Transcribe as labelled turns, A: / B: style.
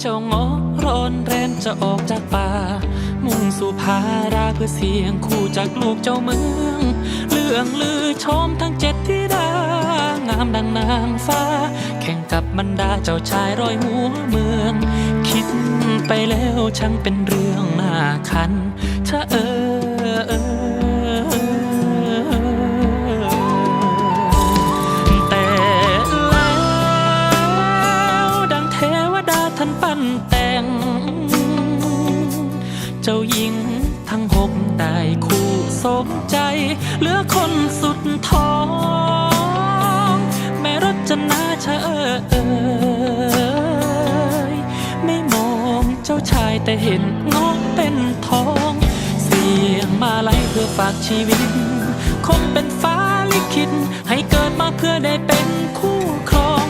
A: เจ้างอร้อนแรนจะออกจากป่า มุ่งสู่พาราเพื่อเสียงคู่จากลูกเจ้าเมือง เลื่องลือชมทั้งเจ็ดที่ดางามดังนางฟ้า แข่งกับบรรดาเจ้าชายร้อยหัวเมือง คิดไปแล้วช่างเป็นเรื่องน่าคันเธอเออานแต่ง เจ้าหญิงทั้งหกได้คู่สมใจเหลือคนสุดท้อง แม่รจนาเชอเอยไม่มองเจ้าชายแต่เห็นงอกเป็นทอง เสียงมาไล่เพื่อฝากชีวิต คงเป็นฟ้าลิขิตให้เกิดมาเพื่อได้เป็นคู่ครอง